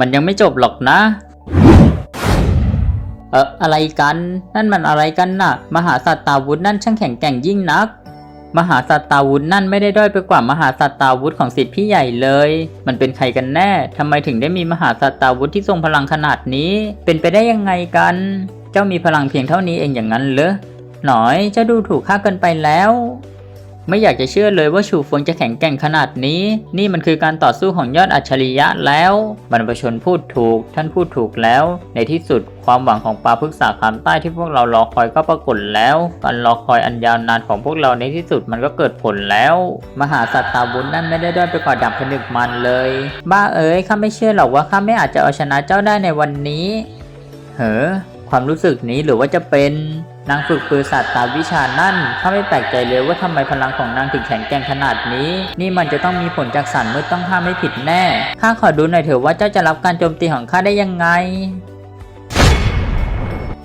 มันยังไม่จบหรอกนะ เอออะไรกัน นั่นมันอะไรกันน่ะ มหาสัตตาวุธนั่นช่างแข็งแกร่งยิ่งนัก มหาสัตตาวุธนั่นไม่ได้ด้อยไปกว่ามหาสัตตาวุธของสิทธิพี่ใหญ่เลย มันเป็นใครกันแน่ทำไมถึงได้มีมหาสัตตาวุธที่ทรงพลังขนาดนี้ เป็นไปได้ยังไงกัน เจ้ามีพลังเพียงเท่านี้เองอย่างนั้นเหรอหน่อยเจ้าดูถูกข้าเกินไปแล้ว ไม่อยากจะเชื่อเลยว่าชูฟงจะแข็งแกร่งขนาดนี้ นี่มันคือการต่อสู้ของยอดอัจฉริยะแล้ว บรรพชนพูดถูก ท่านพูดถูกแล้ว ในที่สุดความหวังของปลาพึกษาขามใต้ที่พวกเรารอคอยก็ปรากฏแล้ว การรอคอยอันยาวนานของพวกเราในที่สุดมันก็เกิดผลแล้ว มหาสัตตาบุญนั่นไม่ได้ด้อยไปกว่าดับผนึกมันเลย บ้าเอ๋ยข้าไม่เชื่อหรอกว่าข้าไม่อาจจะเอาชนะเจ้าได้ในวันนี้เฮ้อความรู้สึกนี้หรือว่าจะเป็น นางฝึกปือสัตว์ตามวิชานั่นข้าไม่แปลกใจเลยว่าทำไมพลังของนางถึงแข็งแกร่งขนาดนี้ นี่มันจะต้องมีผลจากสันมืดต้องห้ามไม่ผิดแน่ ข้าขอดูหน่อยเถอะว่าเจ้าจะรับการโจมตีของข้าได้ยังไง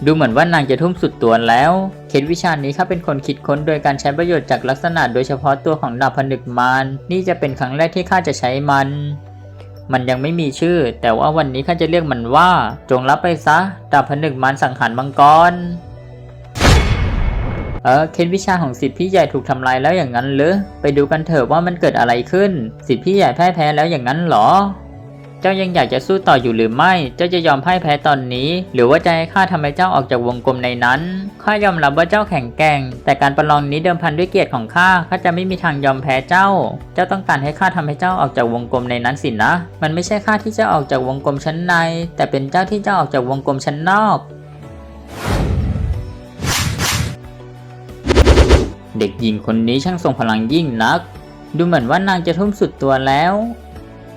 ดูเหมือนว่านางจะทุ่มสุดตัวแล้ว เคล็ดวิชานี้ข้าเป็นคนคิดค้นโดยการใช้ประโยชน์จากลักษณะโดยเฉพาะตัวของดาบผนึกมารนี่จะเป็นครั้งแรกที่ข้าจะใช้มันมันยังไม่มีชื่อ แต่ว่าวันนี้ข้าจะเรียกมันว่า จงรับไปซะดาบผนึกมารสังหารมังกร เออเคนวิชาของสิทธิพี่ใหญ่ถูกทำลายแล้วอย่างนั้นหรือไปดูกันเถอะว่ามันเกิดอะไรขึ้น สิทธิพี่ใหญ่แพ่ายแพ้แล้วอย่างนั้นหรอ เจ้ายังอยากจะสู้ต่ออยู่หรือไม่ เจ้าจะยอมพ่ายแพ้ตอนนี้ หรือว่าจะให้ข้าทำให้เจ้าออกจากวงกลมในนั้น ข้ายอมรับว่าเจ้าแข็งแกร่ง แต่การประลองนี้เดิมพันด้วยเกียรติของข้า ข้าจะไม่มีทางยอมแพ้เจ้า เจ้าต้องการให้ข้าทำให้เจ้าออกจากวงกลมในนั้นสินะ มันไม่ใช่ข้าที่จะออกจากวงกลมชั้นใน แต่เป็นเจ้าที่จะออกจากวงกลมชั้นนอก เด็กหญิงคนนี้ช่างทรงพลังยิ่งนัก ดูเหมือนว่านางจะทุ่มสุดตัวแล้ว